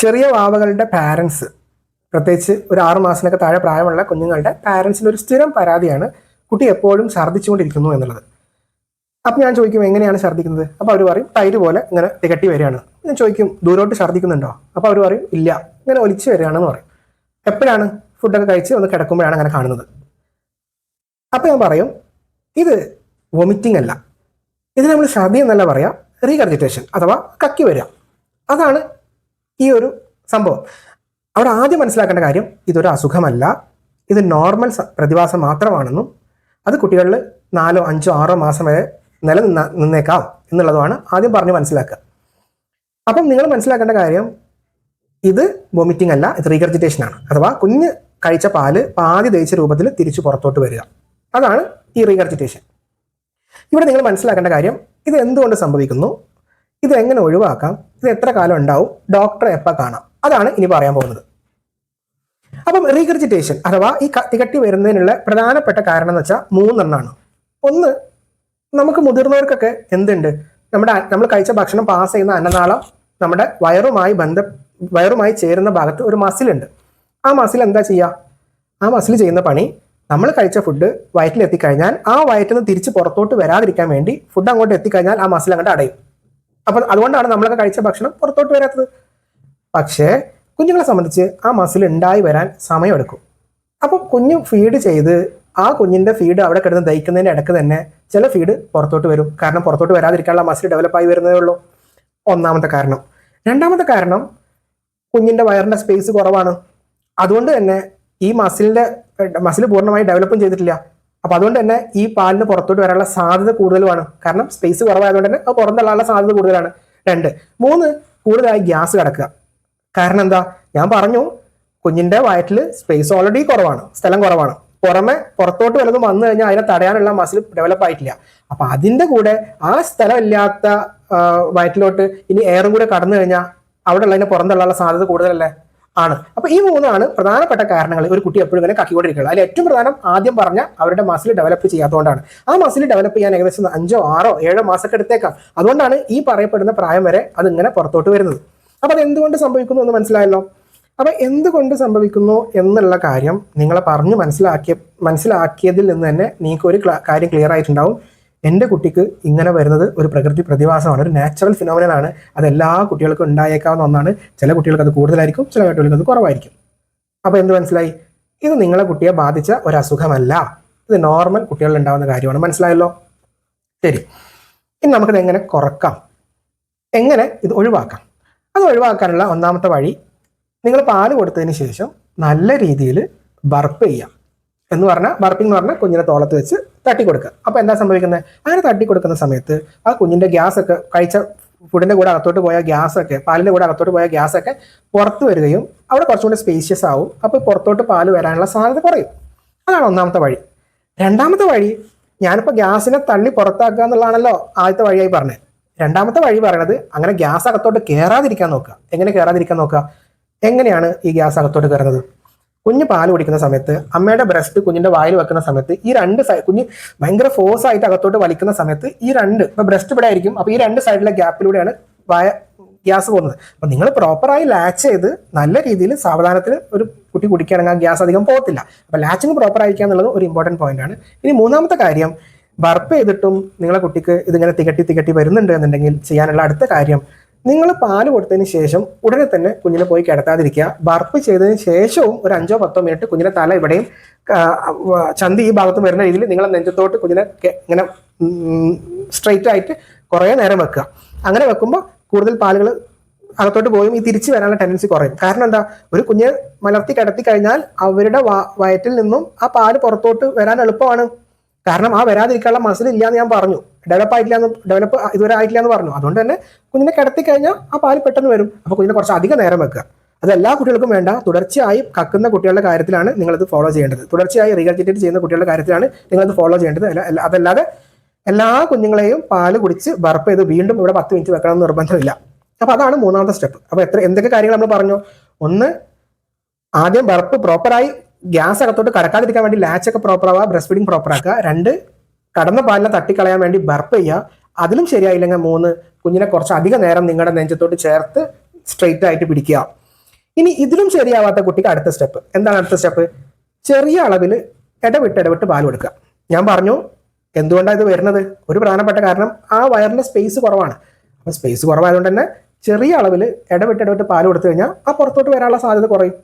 ചെറിയ വാവകളുടെ പാരൻസ് പ്രത്യേകിച്ച് ഒരു ആറു മാസത്തിനൊക്കെ താഴെ പ്രായമുള്ള കുഞ്ഞുങ്ങളുടെ പാരൻസിന് ഒരു സ്ഥിരം പരാതിയാണ് കുട്ടി എപ്പോഴും ഛർദ്ദിച്ചുകൊണ്ടിരിക്കുന്നു എന്നുള്ളത്. അപ്പം ഞാൻ ചോദിക്കും എങ്ങനെയാണ് ഛർദ്ദിക്കുന്നത്? അപ്പോൾ അവർ പറയും തൈര് പോലെ ഇങ്ങനെ തികട്ടി വരികയാണ്. ഞാൻ ചോദിക്കും ദൂരോട്ട് ഛർദ്ദിക്കുന്നുണ്ടോ? അപ്പോൾ അവർ പറയും ഇല്ല. ഇങ്ങനെ ഒലിച്ച് വരികയാണെന്ന് പറയും. എപ്പോഴാണ് ഫുഡൊക്കെ കഴിച്ച് ഒന്ന് കിടക്കുമ്പോഴാണ് അങ്ങനെ കാണുന്നത്? അപ്പോൾ ഞാൻ പറയും ഇത് വൊമിറ്റിംഗ് അല്ല. ഇത് നമ്മൾ ഛർദി എന്നല്ല പറയാം റീകർജിറ്റേഷൻ അഥവാ കക്കി വരിക. അതാണ് ഈ ഒരു സംഭവം. അവിടെ ആദ്യം മനസ്സിലാക്കേണ്ട കാര്യം ഇതൊരു അസുഖമല്ല. ഇത് നോർമൽ പ്രതിഭാസം മാത്രമാണെന്നും അത് കുട്ടികളിൽ നാലോ അഞ്ചോ ആറോ മാസം വരെ നിലനിന്ന നിന്നേക്കാം എന്നുള്ളതുമാണ് ആദ്യം പറഞ്ഞ് മനസ്സിലാക്കുക. അപ്പം നിങ്ങൾ മനസ്സിലാക്കേണ്ട കാര്യം ഇത് വൊമിറ്റിംഗ് അല്ല ഇത് റീഗർജിറ്റേഷൻ ആണ്. അഥവാ കുഞ്ഞ് കഴിച്ച പാൽ പാതി ദഹിച്ച രൂപത്തിൽ തിരിച്ചു പുറത്തോട്ട് വരിക. അതാണ് ഈ റീഗർജിറ്റേഷൻ ഇവിടെ നിങ്ങൾ മനസ്സിലാക്കേണ്ട കാര്യം ഇത് എന്തുകൊണ്ട് സംഭവിക്കുന്നു? ഇത് എങ്ങനെ ഒഴിവാക്കാം? ഇത് എത്ര കാലം ഉണ്ടാവും? ഡോക്ടറെ എപ്പോൾ കാണാം? അതാണ് ഇനി പറയാൻ പോകുന്നത്. അപ്പം റീഗർജിറ്റേഷൻ അഥവാ ഈ തികട്ടി വരുന്നതിനുള്ള പ്രധാനപ്പെട്ട കാരണം എന്ന് വെച്ചാൽ മൂന്നെണ്ണമാണ് ഒന്ന് നമുക്ക് മുതിർന്നവർക്കൊക്കെ എന്തുണ്ട്? നമ്മുടെ നമ്മൾ കഴിച്ച ഭക്ഷണം പാസ് ചെയ്യുന്ന അന്നനാളം നമ്മുടെ വയറുമായി ബന്ധ വയറുമായി ചേരുന്ന ഭാഗത്ത് ഒരു മസിലുണ്ട് ആ മസിൽ എന്താ ചെയ്യുക ആ മസിൽ ചെയ്യുന്ന പണി നമ്മൾ കഴിച്ച ഫുഡ് വയറ്റിൽ എത്തിക്കഴിഞ്ഞാൽ ആ വയറ്റിൽ നിന്ന് തിരിച്ച് പുറത്തോട്ട് വരാതിരിക്കാൻ വേണ്ടി ഫുഡ് അങ്ങോട്ട് എത്തിക്കഴിഞ്ഞാൽ ആ മസിൽ അങ്ങോട്ട് അടയും. അപ്പം അതുകൊണ്ടാണ് നമ്മളൊക്കെ കഴിച്ച ഭക്ഷണം പുറത്തോട്ട് വരാത്തത്. പക്ഷേ കുഞ്ഞുങ്ങളെ സംബന്ധിച്ച് ആ മസിൽ ഉണ്ടായി വരാൻ സമയമെടുക്കും. അപ്പോൾ കുഞ്ഞ് ഫീഡ് ചെയ്ത് ആ കുഞ്ഞിന്റെ ഫീഡ് അവിടെ കിടന്ന് ദഹിക്കുന്നതിന്റെ ഇടയ്ക്ക് തന്നെ ചില ഫീഡ് പുറത്തോട്ട് വരും. കാരണം പുറത്തോട്ട് വരാതിരിക്കാനുള്ള മസിൽ ഡെവലപ്പായി വരുന്നതേ ഉള്ളൂ. ഒന്നാമത്തെ കാരണം. രണ്ടാമത്തെ കാരണം കുഞ്ഞിന്റെ വയറിന്റെ സ്പേസ് കുറവാണ്. അതുകൊണ്ട് തന്നെ ഈ മസിലിന്റെ മസിൽ പൂർണമായി ഡെവലപ്പും ചെയ്തിട്ടില്ല. അപ്പൊ അതുകൊണ്ട് തന്നെ ഈ പാലിന് പുറത്തോട്ട് വരാനുള്ള സാധ്യത കൂടുതലുമാണ്. കാരണം സ്പേസ് കുറവായതുകൊണ്ട് തന്നെ അത് പുറന്തള്ളാനുള്ള സാധ്യത കൂടുതലാണ്. രണ്ട്. മൂന്ന് കൂടുതലായി ഗ്യാസ് കിടക്കുക. കാരണം എന്താ? ഞാൻ പറഞ്ഞു കുഞ്ഞിന്റെ വയറ്റിൽ സ്പേസ് ഓൾറെഡി കുറവാണ് സ്ഥലം കുറവാണ്. പുറമെ പുറത്തോട്ട് വല്ലതും വന്നു കഴിഞ്ഞാൽ അതിനെ തടയാനുള്ള മസിൽ ഡെവലപ്പ് ആയിട്ടില്ല. അപ്പൊ അതിന്റെ കൂടെ ആ സ്ഥലമില്ലാത്ത വയറ്റിലോട്ട് ഇനി എയറും കൂടെ കടന്നു കഴിഞ്ഞാൽ അവിടെ ഉള്ളതിനെ പുറന്തള്ളാനുള്ള സാധ്യത കൂടുതലല്ലേ? ആണ്. അപ്പൊ ഈ മൂന്നാണ് പ്രധാനപ്പെട്ട കാരണങ്ങൾ ഒരു കുട്ടി എപ്പോഴും ഇങ്ങനെ കക്കിക്കൊണ്ടിരിക്കുന്നത്. അതിൽ ഏറ്റവും പ്രധാനം ആദ്യം പറഞ്ഞ അവരുടെ മസിൽ ഡെവലപ്പ് ചെയ്യാത്തതുകൊണ്ടാണ്. ആ മസിൽ ഡെവലപ്പ് ചെയ്യാൻ ഏകദേശം അഞ്ചോ ആറോ ഏഴോ മാസമൊക്കെ എടുത്തേക്കാം. അതുകൊണ്ടാണ് ഈ പറയപ്പെടുന്ന പ്രായം വരെ അത് ഇങ്ങനെ പുറത്തോട്ട് വരുന്നത്. അപ്പൊ അത് എന്തുകൊണ്ട് സംഭവിക്കുന്നു എന്ന് മനസ്സിലായല്ലോ? അപ്പൊ എന്തുകൊണ്ട് സംഭവിക്കുന്നു എന്നുള്ള കാര്യം നിങ്ങളെ പറഞ്ഞു മനസ്സിലാക്കിയ മനസ്സിലാക്കിയതിൽ നിന്ന് തന്നെ നിങ്ങൾക്ക് ഒരു കാര്യം ക്ലിയർ ആയിട്ടുണ്ടാവും. എന്റെ കുട്ടിക്ക് ഇങ്ങനെ വരുന്നത് ഒരു പ്രകൃതി പ്രതിഭാസമാണ് ഒരു നാച്ചുറൽ ഫിനോമിനലാണ് അത് എല്ലാ കുട്ടികൾക്കും ഉണ്ടായേക്കാവുന്ന ഒന്നാണ്. ചില കുട്ടികൾക്ക് അത് കൂടുതലായിരിക്കും ചില കുട്ടികൾക്ക് അത് കുറവായിരിക്കും. അപ്പോൾ എന്ത് മനസ്സിലായി? ഇത് നിങ്ങളെ കുട്ടിയെ ബാധിച്ച ഒരു അസുഖമല്ല. ഇത് നോർമൽ കുട്ടികളിൽ ഉണ്ടാകുന്ന കാര്യമാണ്. മനസ്സിലായല്ലോ? ശരി. ഇനി നമുക്കിത് എങ്ങനെ കുറക്കാം? എങ്ങനെ ഇത് ഒഴിവാക്കാം? അത് ഒഴിവാക്കാനുള്ള ഒന്നാമത്തെ വഴി നിങ്ങൾ പാൽ കൊടുത്തതിന് ശേഷം നല്ല രീതിയിൽ ബർപ്പ് ചെയ്യാം എന്ന് പറഞ്ഞാൽ ബർപ്പിംഗ് എന്ന് പറഞ്ഞാൽ കുഞ്ഞിനെ തോളത്ത് വെച്ച് തട്ടി കൊടുക്കുക അപ്പോൾ എന്താ സംഭവിക്കുന്നത് അങ്ങനെ തട്ടി കൊടുക്കുന്ന സമയത്ത് ആ കുഞ്ഞിന്റെ ഗ്യാസ് ഒക്കെ കഴിച്ച ഫുഡിന്റെ കൂടെ അകത്തോട്ട് പോയ ഗ്യാസ് ഒക്കെ പാലിന്റെ കൂടെ അകത്തോട്ട് പോയ ഗ്യാസ് ഒക്കെ പുറത്ത് വരികയും അവിടെ കുറച്ചുകൂടി സ്പേഷ്യസ് ആവും. അപ്പോൾ പുറത്തോട്ട് പാൽ വരാനുള്ള സാധ്യത കുറയും. അതാണ് ഒന്നാമത്തെ വഴി. രണ്ടാമത്തെ വഴി ഞാനിപ്പോൾ ഗ്യാസിനെ തള്ളി പുറത്താക്കുക എന്നുള്ളതാണല്ലോ ആദ്യത്തെ വഴിയായി പറഞ്ഞത്. രണ്ടാമത്തെ വഴി പറയണത് അങ്ങനെ ഗ്യാസ് അകത്തോട്ട് കയറാതിരിക്കാൻ നോക്കുക. എങ്ങനെ കയറാതിരിക്കാൻ നോക്കുക? എങ്ങനെയാണ് ഈ ഗ്യാസ് അകത്തോട്ട് കയറുന്നത് കുഞ്ഞ് പാൽ കുടിക്കുന്ന സമയത്ത് അമ്മയുടെ ബ്രസ്റ്റ് കുഞ്ഞിന്റെ വായിൽ വെക്കുന്ന സമയത്ത് ഈ രണ്ട് സൈഡ് കുഞ്ഞ് ഭയങ്കര ഫോഴ്സ് ആയിട്ട് അകത്തോട്ട് വലിക്കുന്ന സമയത്ത് ഈ രണ്ട് ഇപ്പൊ ബ്രസ്റ്റ് ഇവിടെ ആയിരിക്കും അപ്പൊ ഈ രണ്ട് സൈഡിലെ ഗ്യാപ്പിലൂടെയാണ് വായ ഗ്യാസ് പോകുന്നത്. അപ്പൊ നിങ്ങൾ പ്രോപ്പറായി ലാച്ച് ചെയ്ത് നല്ല രീതിയിൽ സാവധാനത്തിൽ ഒരു കുട്ടി കുടിക്കുകയാണെങ്കിൽ ആ ഗ്യാസ് അധികം പോകത്തില്ല. അപ്പൊ ലാച്ചിങ് പ്രോപ്പർ ആയിരിക്കുക എന്നുള്ളത് ഒരു ഇമ്പോർട്ടന്റ് പോയിന്റ് ആണ്. ഇനി മൂന്നാമത്തെ കാര്യം ബർപ്പ് ചെയ്തിട്ടും നിങ്ങളെ കുട്ടിക്ക് ഇതിങ്ങനെ തികട്ടി തികട്ടി വരുന്നുണ്ട് എന്നുണ്ടെങ്കിൽ ചെയ്യാനുള്ള അടുത്ത കാര്യം നിങ്ങൾ പാൽ കൊടുത്തതിന് ശേഷം ഉടനെ തന്നെ കുഞ്ഞിനെ പോയി കിടത്താതിരിക്കുക. ബർപ്പ് ചെയ്തതിന് ശേഷവും ഒരു അഞ്ചോ പത്തോ മിനിറ്റ് കുഞ്ഞിനെ തല ഇവിടെയും ചന്തി ഈ ഭാഗത്ത് വരുന്ന രീതിയിൽ നിങ്ങൾ നെഞ്ചത്തോട്ട് കുഞ്ഞിനെ ഇങ്ങനെ സ്ട്രെയിറ്റ് ആയിട്ട് കുറേ നേരം വെക്കുക. അങ്ങനെ വെക്കുമ്പോൾ കൂടുതൽ പാലുകൾ അകത്തോട്ട് പോയും. ഈ തിരിച്ചു വരാനുള്ള ടെൻഡൻസി കുറയും. കാരണം എന്താ? ഒരു കുഞ്ഞ് മലർത്തി കിടത്തി കഴിഞ്ഞാൽ അവരുടെ വയറ്റിൽ നിന്നും ആ പാൽ പുറത്തോട്ട് വരാൻ എളുപ്പമാണ്. കാരണം ആ വരാതിരിക്കാനുള്ള മസിൽ ഇല്ല എന്ന് ഞാൻ പറഞ്ഞു. ഡെവലപ്പ് ആയിട്ടില്ല എന്ന് ഡെവലപ്പ് ഇതുവരെ ആയിട്ടില്ല എന്ന് പറഞ്ഞു. അതുകൊണ്ട് തന്നെ കുഞ്ഞിനെ കിടത്തി കഴിഞ്ഞാൽ ആ പാൽ പെട്ടെന്ന് വരും. അപ്പോൾ കുഞ്ഞിനെ കുറച്ച് അധികം നേരം വെക്കുക. അത് എല്ലാ കുട്ടികൾക്കും വേണ്ട. തുടർച്ചയായി കക്കുന്ന കുട്ടികളുടെ കാര്യത്തിലാണ് നിങ്ങളത് ഫോളോ ചെയ്യേണ്ടത്. തുടർച്ചയായി റീഗർജിറ്റേറ്റ് ചെയ്യുന്ന കുട്ടികളുടെ കാര്യത്തിലാണ് നിങ്ങളത് ഫോളോ ചെയ്യേണ്ടത്. അതല്ലാതെ എല്ലാ കുഞ്ഞുങ്ങളെയും പാൽ കുടിച്ച് ബർപ്പ് ചെയ്ത് വീണ്ടും ഇവിടെ പത്ത് മിനിറ്റ് വെക്കണം എന്ന് നിർബന്ധമില്ല. അപ്പോൾ അതാണ് മൂന്നാമത്തെ സ്റ്റെപ്പ് അപ്പോൾ എത്ര എന്തൊക്കെ കാര്യങ്ങൾ നമ്മൾ പറഞ്ഞു? ഒന്ന് ആദ്യം ബർപ്പ് പ്രോപ്പറായി ഗ്യാസ് അകത്തോട്ട് കടക്കാതിരിക്കാൻ വേണ്ടി ലാച്ചൊക്കെ പ്രോപ്പറാവുക ബ്രസ്റ്റ് ഫീഡിങ് പ്രോപ്പറാക്കുക രണ്ട് കടന്ന പാലിനെ തട്ടിക്കളയാൻ വേണ്ടി ബർപ്പ് ചെയ്യുക. അതിലും ശരിയായില്ലെങ്കിൽ മൂന്ന് കുഞ്ഞിനെ കുറച്ച് അധിക നേരം നിങ്ങളുടെ നെഞ്ചത്തോട്ട് ചേർത്ത് സ്ട്രെയിറ്റ് ആയിട്ട് പിടിക്കുക. ഇനി ഇതിലും ശരിയാവാത്ത കുട്ടിക്ക് അടുത്ത സ്റ്റെപ്പ് എന്താണ് അടുത്ത സ്റ്റെപ്പ് ചെറിയ അളവിൽ ഇടവിട്ട് ഇടവിട്ട് പാൽ കൊടുക്കുക. ഞാൻ പറഞ്ഞു എന്തുകൊണ്ടാണ് ഇത് വരുന്നത്? ഒരു പ്രധാനപ്പെട്ട കാരണം ആ വയറിന്റെ സ്പേസ് കുറവാണ്. അപ്പോൾ സ്പേസ് കുറവായതുകൊണ്ട് തന്നെ ചെറിയ അളവിൽ ഇടവിട്ട് ഇടവിട്ട് പാൽ കൊടുത്തു കഴിഞ്ഞാൽ ആ പുറത്തോട്ട് വരാനുള്ള സാധ്യത കുറയും.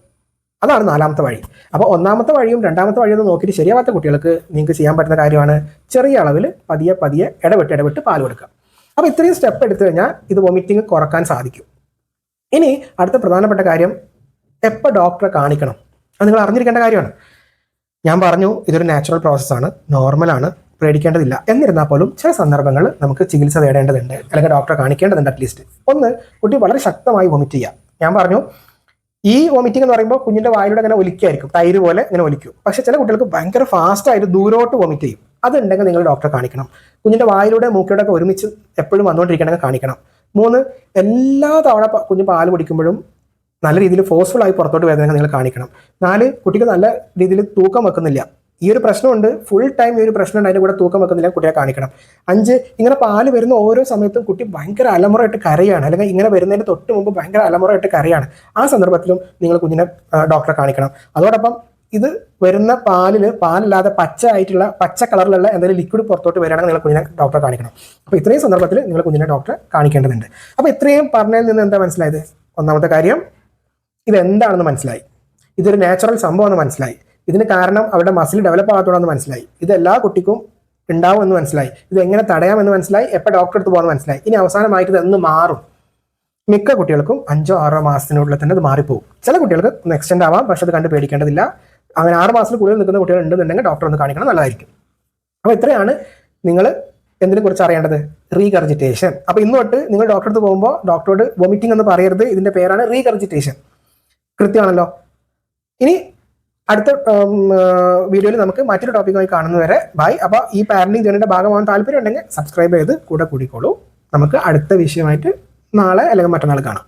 അതാണ് നാലാമത്തെ വഴി. അപ്പോൾ ഒന്നാമത്തെ വഴിയും രണ്ടാമത്തെ വഴിയും ഒന്ന് നോക്കിയിട്ട് ശരിയാവാത്ത കുട്ടികൾക്ക് നിങ്ങൾക്ക് ചെയ്യാൻ പറ്റുന്ന കാര്യമാണ് ചെറിയ അളവിൽ പതിയെ പതിയെ ഇടവിട്ട് ഇടവിട്ട് പാൽ കൊടുക്കുക. അപ്പോൾ ഇത്രയും സ്റ്റെപ്പ് എടുത്തു കഴിഞ്ഞാൽ ഇത് വൊമിറ്റിംഗ് കുറയ്ക്കാൻ സാധിക്കും. ഇനി അടുത്ത പ്രധാനപ്പെട്ട കാര്യം എപ്പോൾ ഡോക്ടറെ കാണിക്കണം? അത് നിങ്ങൾ അറിഞ്ഞിരിക്കേണ്ട കാര്യമാണ്. ഞാൻ പറഞ്ഞു ഇതൊരു നാച്ചുറൽ പ്രോസസ്സാണ് നോർമലാണ് പേടിക്കേണ്ടതില്ല. എന്നിരുന്നാൽ പോലും ചില സന്ദർഭങ്ങളിൽ നമുക്ക് ചികിത്സ തേടേണ്ടതുണ്ട് അല്ലെങ്കിൽ ഡോക്ടറെ കാണിക്കേണ്ടതുണ്ട് അറ്റ്ലീസ്റ്റ് ഒന്ന് കുട്ടി വളരെ ശക്തമായി വൊമിറ്റ് ചെയ്യുക. ഞാൻ പറഞ്ഞു ഈ വോമിറ്റിംഗ് എന്ന് പറയുമ്പോൾ കുഞ്ഞിന്റെ വായിലൂടെ അങ്ങനെ ഒലിക്കായിരിക്കും തൈര് പോലെ ഇങ്ങനെ ഒലിക്കും. പക്ഷെ ചില കുട്ടികൾക്ക് ഭയങ്കര ഫാസ്റ്റ് ആയിട്ട് ദൂരോട്ട് വോമിറ്റ് ചെയ്യും. അതുണ്ടെങ്കിൽ നിങ്ങൾ ഡോക്ടറെ കാണിക്കണം. കുഞ്ഞിന്റെ വായിലൂടെ മൂക്കിലൂടെ ഒക്കെ ഒരുമിച്ച് എപ്പോഴും വന്നുകൊണ്ടിരിക്കണമെങ്കിൽ കാണിക്കണം. മൂന്ന് എല്ലാ തവണ കുഞ്ഞ് പാൽ കുടിക്കുമ്പോഴും നല്ല രീതിയിൽ ഫോഴ്സ്ഫുൾ ആയി പുറത്തോട്ട് വരുന്നെങ്കിൽ നിങ്ങൾ കാണിക്കണം. നാല് കുട്ടിക്ക് നല്ല രീതിയിൽ തൂക്കം വെക്കുന്നില്ല. ഈ ഒരു പ്രശ്നമുണ്ട്. ഫുൾ ടൈം ഈ ഒരു പ്രശ്നമുണ്ട്. അതിന്റെ കൂടെ തൂക്കം വെക്കുന്നില്ല. കുട്ടിയെ കാണിക്കണം. അഞ്ച് ഇങ്ങനെ പാൽ വരുന്ന ഓരോ സമയത്തും കുട്ടി ഭയങ്കര അലമുറയായിട്ട് കരയാണ്. അല്ലെങ്കിൽ ഇങ്ങനെ വരുന്നതിന് തൊട്ട് മുമ്പ് ഭയങ്കര അലമുറയായിട്ട് കരയാണ്. ആ സന്ദർഭത്തിലും നിങ്ങൾ കുഞ്ഞിനെ ഡോക്ടറെ കാണിക്കണം. അതോടൊപ്പം ഇത് വരുന്ന പാലിൽ പാലില്ലാതെ പച്ച ആയിട്ടുള്ള പച്ച കളറിലുള്ള എന്തെങ്കിലും ലിക്വിഡ് പുറത്തോട്ട് വരികയാണെങ്കിൽ നിങ്ങൾ കുഞ്ഞിനെ ഡോക്ടറെ കാണിക്കണം. അപ്പോൾ ഇത്രയും സന്ദർഭത്തിൽ നിങ്ങൾ കുഞ്ഞിനെ ഡോക്ടറെ കാണിക്കേണ്ടതുണ്ട്. അപ്പോൾ ഇത്രയും പറഞ്ഞതിൽ നിന്ന് എന്താ മനസ്സിലായത്? ഒന്നാമത്തെ കാര്യം ഇത് എന്താണെന്ന് മനസ്സിലായി. ഇതൊരു നാച്ചുറൽ സംഭവമെന്ന് മനസ്സിലായി. ഇതിന് കാരണം അവരുടെ മസിൽ ഡെവലപ്പ് ആകത്തോടെന്ന് മനസ്സിലായി. ഇത് എല്ലാ കുട്ടിക്കും ഉണ്ടാവുമെന്ന് മനസ്സിലായി. ഇത് എങ്ങനെ തടയാമെന്ന് മനസ്സിലായി. എപ്പോൾ ഡോക്ടറെ അടുത്ത് പോകാമെന്ന് മനസ്സിലായി. ഇനി അവസാനമായിട്ട് ഇത് എന്ന് മാറും. മിക്ക കുട്ടികൾക്കും അഞ്ചോ ആറോ മാസത്തിനുള്ളിൽ തന്നെ അത് മാറിപ്പോകും. ചില കുട്ടികൾക്ക് ഒന്ന് എക്സ്റ്റെൻഡ് ആവാം പക്ഷെ അത് കണ്ട് പേടിക്കേണ്ടതില്ല. അങ്ങനെ ആറ് മാസത്തിൽ കൂടുതൽ നിൽക്കുന്ന കുട്ടികൾ ഉണ്ടെന്നുണ്ടെങ്കിൽ ഡോക്ടർ ഒന്ന് കാണിക്കണം നല്ലതായിരിക്കും. അപ്പോൾ ഇത്രയാണ് നിങ്ങൾ എന്തിനെ കുറിച്ച് അറിയേണ്ടത്? റീകർജിറ്റേഷൻ അപ്പോൾ ഇന്ന് തൊട്ട് നിങ്ങൾ ഡോക്ടർ അടുത്ത് പോകുമ്പോൾ ഡോക്ടറോട് വൊമിറ്റിംഗ് എന്ന് പറയരുത്. ഇതിന്റെ പേരാണ് റീകർജിറ്റേഷൻ കൃത്യമാണല്ലോ. ഇനി അടുത്ത വീഡിയോയിൽ നമുക്ക് മറ്റൊരു ടോപ്പിക്കുമായി കാണുന്നവരെ ബൈ അപ്പോൾ ഈ പാരന്റിങ് ജേണിയുടെ ഭാഗമാകാൻ താല്പര്യം ഉണ്ടെങ്കിൽ സബ്സ്ക്രൈബ് ചെയ്ത് കൂടെ കൂടിക്കോളൂ. നമുക്ക് അടുത്ത വിഷയമായിട്ട് നാളെ അല്ലെങ്കിൽ മറ്റന്നാൾ കാണാം.